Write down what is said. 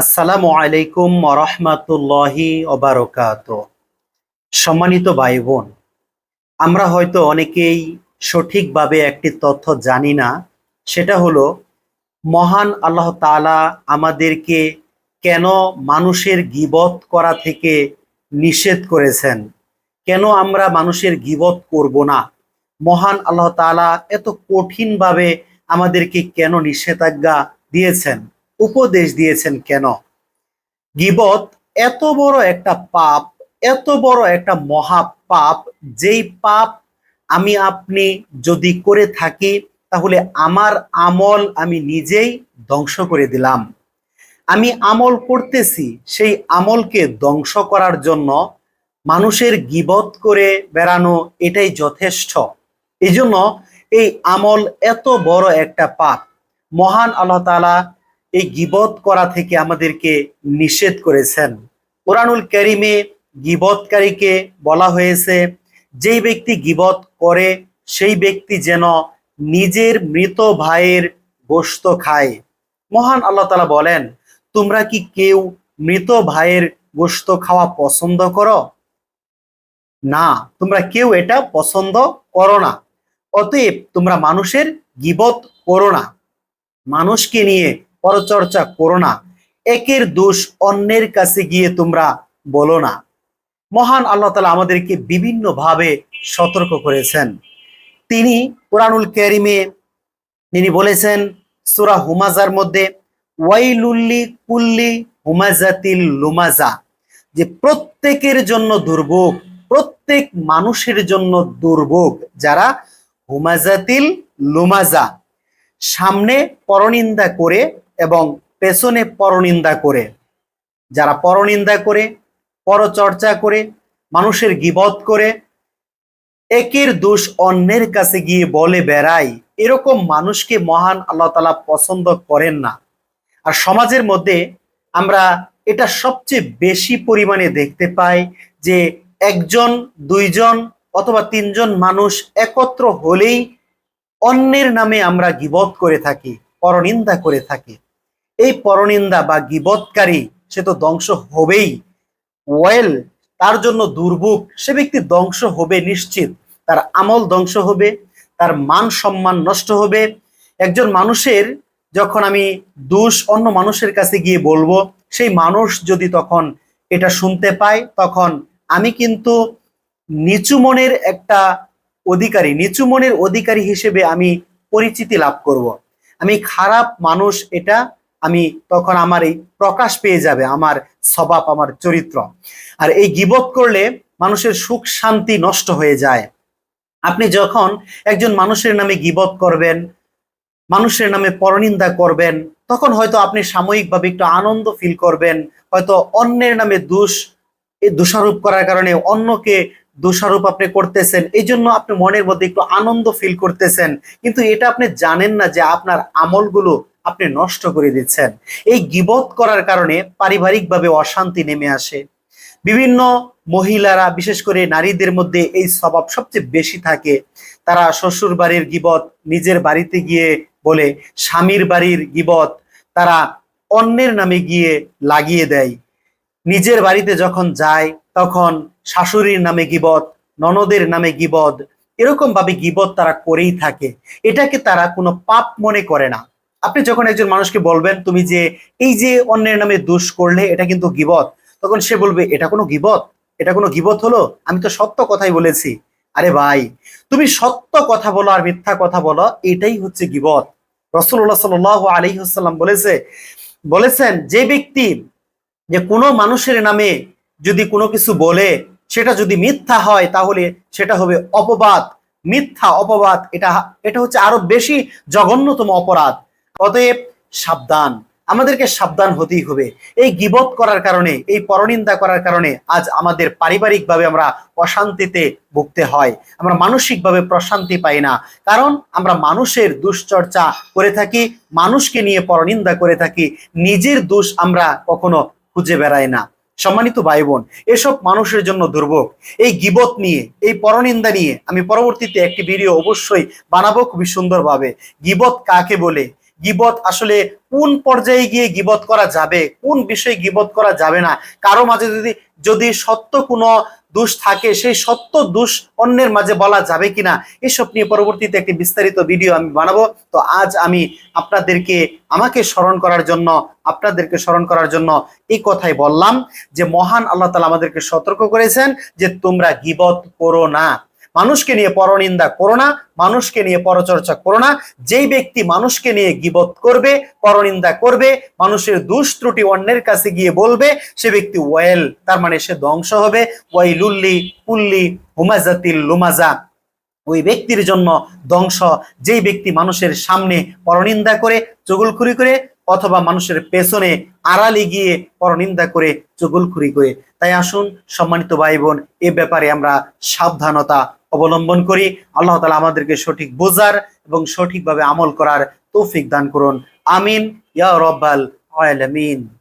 আসসালামু আলাইকুম রহমাতুল্লাহি ওবারকাত সম্মানিত ভাই বোন আমরা হয়তো অনেকেই সঠিকভাবে একটি তথ্য জানি না, সেটা হলো, মহান আল্লাহ তাআলা আমাদেরকে কেন মানুষের গিবত করা থেকে নিষেধ করেছেন? কেন আমরা মানুষের গিবত করব না? মহান আল্লাহ তাআলা এত কঠিনভাবে আমাদেরকে কেন নিষেধাজ্ঞা দিয়েছেন? উপদেশ দিয়েছেন কেন? গিবত এত বড় একটা পাপ, এত বড় একটা মহা পাপ যেই পাপ আমি আপনি যদি করে থাকি, তাহলে আমার আমল আমি নিজেই ধ্বংস করে দিলাম। আমি আমল করতেছি, সেই আমলকে ধ্বংস করার জন্য মানুষের গিবত করে বেড়ানো এটাই যথেষ্ট। এই জন্য এই আমল এত বড় একটা পাপ। মহান আল্লাহ তাআলা এই গিবত করা থেকে আমাদেরকে নিষেধ করেছেন। কোরআনুল কারিমে গিবতকারীকে বলা হয়েছে, যেই ব্যক্তি গিবত করে, সেই ব্যক্তি যেন নিজের মৃত ভাইয়ের গোশত খায়। মহান আল্লাহ তালা বলেন, তোমরা কি কেউ মৃত ভাইয়ের গোশত খাওয়া পছন্দ করো? না, তোমরা কেউ এটা পছন্দ করো না। অতএব তোমরা মানুষের গিবত করো না। মানুষকে নিয়ে পরচর্চা করো না। একের দোষ অন্যের কাছে গিয়ে তোমরা বলো না। মহান আল্লাহ তালা আমাদেরকে বিভিন্ন ভাবে সতর্ক করেছেন। তিনি কোরআনুল ক্যারিমে তিনি বলেছেন, সুরা হুমাজার মধ্যে, ওয়াইলুল্লি কুল্লি হুমাজাতিল লুমাজা, যে প্রত্যেকের জন্য দুর্ভোগ, প্রত্যেক মানুষের জন্য দুর্ভোগ, যারা হুমাজাতিল লুমাজা, সামনে পরনিন্দা করে এবং পেছনে পরনিন্দা করে। যারা পরনিন্দা করে, পরচর্চা করে, মানুষের গিবত করে, একের দোষ অন্যের কাছে গিয়ে বলে বেড়াই এরকম মানুষকে মহান আল্লাহ তালা পছন্দ করেন না। আর সমাজের মধ্যে আমরা এটা সবচেয়ে বেশি পরিমাণে দেখতে পাই যে একজন, দুইজন অথবা তিনজন মানুষ একত্র হলেই অন্যের নামে আমরা গিবত করে থাকি, পরনিন্দা করে থাকি। এই পরনিন্দা বা গিবৎকারী সে তো ধ্বংস হবেই। ওয়েল, তার জন্য দুর্ভোগ, সে ব্যক্তি ধ্বংস হবে নিশ্চিত। তার আমল ধ্বংস হবে, তার মান সম্মান নষ্ট হবে। একজন মানুষের যখন আমি দোষ অন্য মানুষের কাছে গিয়ে বলব, সেই মানুষ যদি তখন এটা শুনতে পায়, তখন আমি কিন্তু নিচু মনের একটা অধিকারী, নিচু মনের অধিকারী হিসেবে আমি পরিচিতি লাভ করব। আমি খারাপ মানুষ এটা আমি তখন আমার এই প্রকাশ পেয়ে যাবে, আমার স্বভাব, আমার চরিত্র। আর এই গিবত করলে মানুষের সুখ, শান্তি নষ্ট হয়ে যায়। আপনি যখন একজন মানুষের নামে গিবত করবেন, মানুষের নামে পরনিন্দা করবেন, তখন হয়তো আপনি সাময়িকভাবে একটু আনন্দ ফিল করবেন, হয়তো অন্যের নামে দোষ দোষারোপ করার কারণে অন্যকে দোষারোপ আপনি করতেছেন এই জন্য আপনি মনের মধ্যে একটু আনন্দ ফিল করতেছেন। কিন্তু এটা আপনি জানেন না যে আপনার আমলগুলো আপনি নষ্ট করে দিচ্ছেন। এই গিবত করার কারণে পারিবারিকভাবে অশান্তি নেমে আসে। বিভিন্ন মহিলারা, বিশেষ করে নারীদের মধ্যে এই স্বভাব সবচেয়ে বেশি থাকে। তারা শ্বশুর বাড়ির গিবত, নিজের বাড়িতে গিয়ে বলে, স্বামীর বাড়ির গিবত তারা অন্যের নামে গিয়ে লাগিয়ে দেয়। নিজের বাড়িতে যখন যায়, তখন শাশুড়ির নামে গিবত, ননদের নামে গিবদ এরকম ভাবে গিবত তারা করেই থাকে। এটাকে তারা কোনো পাপ মনে করে না। আপনি যখন একজন মানুষকে বলবেন, তুমি যে এই যে অন্যের নামে দোষ করলে, এটা কিন্তু গিবত। তখন সে বলবে, এটা কোনো গিবত? এটা কোনো গিবত হলো? আমি তো সত্য কথাই বলেছি। আরে ভাই, তুমি সত্য কথা বলো আর মিথ্যা কথা বলো, এটাই হচ্ছে গিবত। রসুল্লাহ সাল আলী হাসাল্লাম বলেছে, বলেছেন, যে ব্যক্তি যে কোনো মানুষের নামে যদি কোনো কিছু বলে, সেটা যদি মিথ্যা হয়, তাহলে সেটা হবে অপবাদ। মিথ্যা, অপবাদ, এটা এটা হচ্ছে আরও বেশি জঘন্যতম অপরাধ। অতএব সাবধান। আমাদেরকে সাবধান হতেই হবে। এই গিবত করার কারণে, এই পরনিন্দা করার কারণে আজ আমাদের পারিবারিকভাবে আমরা অশান্তিতে ভুগতে হয়। আমরা মানসিকভাবে প্রশান্তি পাই না। কারণ আমরা মানুষের দুশ্চর্চা করে থাকি, মানুষকে নিয়ে পরনিন্দা করে থাকি, নিজের দোষ আমরা কখনো খুঁজে বেড়াই না। সম্মানিত ভাই বোন এসব মানুষের জন্য দুর্ভোগ। এই গিবত নিয়ে, এই পরনিন্দা নিয়ে আমি পরবর্তীতে একটি ভিডিও অবশ্যই বানাবো খুবই সুন্দরভাবে। গিবত কাকে বলে? গিবত আসলে কোন পর্যায়ে গিয়ে গিবত করা যাবে? কোন বিষয়ে গিবত করা যাবে না? কারও মাঝে যদি যদি সত্য কোনো দোষ থাকে, সেই সত্য দোষ অন্যের মাঝে বলা যাবে কিনা? এসব নিয়ে পরবর্তীতে একটি বিস্তারিত ভিডিও আমি বানাবো। তো আজ আমি আপনাদেরকে, আমাকে স্মরণ করার জন্য, আপনাদেরকে স্মরণ করার জন্য এই কথাই বললাম যে মহান আল্লাহ তালা আমাদেরকে সতর্ক করেছেন যে তোমরা গিবত করো না। মানুষকে নিয়ে পরনিন্দা করো না, মানুষকে নিয়ে পরচর্চা করো না। যেই ব্যক্তি মানুষকে নিয়ে গিবত করবে, পরনিন্দা করবে, মানুষের দুষ ত্রুটি অন্যের কাছে গিয়ে বলবে, সে ব্যক্তি ওয়েল তার মানে সে ধ্বংস হবে। ওয়াইলুল্লি পুল্লি হুমাজাতিল লুমাজা। ওই ব্যক্তির জন্য ধ্বংস। যেই ব্যক্তি মানুষের সামনে পরনিন্দা করে, চুগুলখুরি করে, অথবা মানুষের পেছনে আড়ালে গিয়ে পরনিন্দা করে, চুগুলখুরি করে। তাই আসুন, সম্মানিত ভাই বোন এ ব্যাপারে আমরা সাবধানতা অবলম্বন করি। আল্লাহ তালা আমাদেরকে সঠিক বোঝার এবং সঠিকভাবে আমল করার তৌফিক দান করুন। আমিন। ইয়া রব্বাল আলামিন।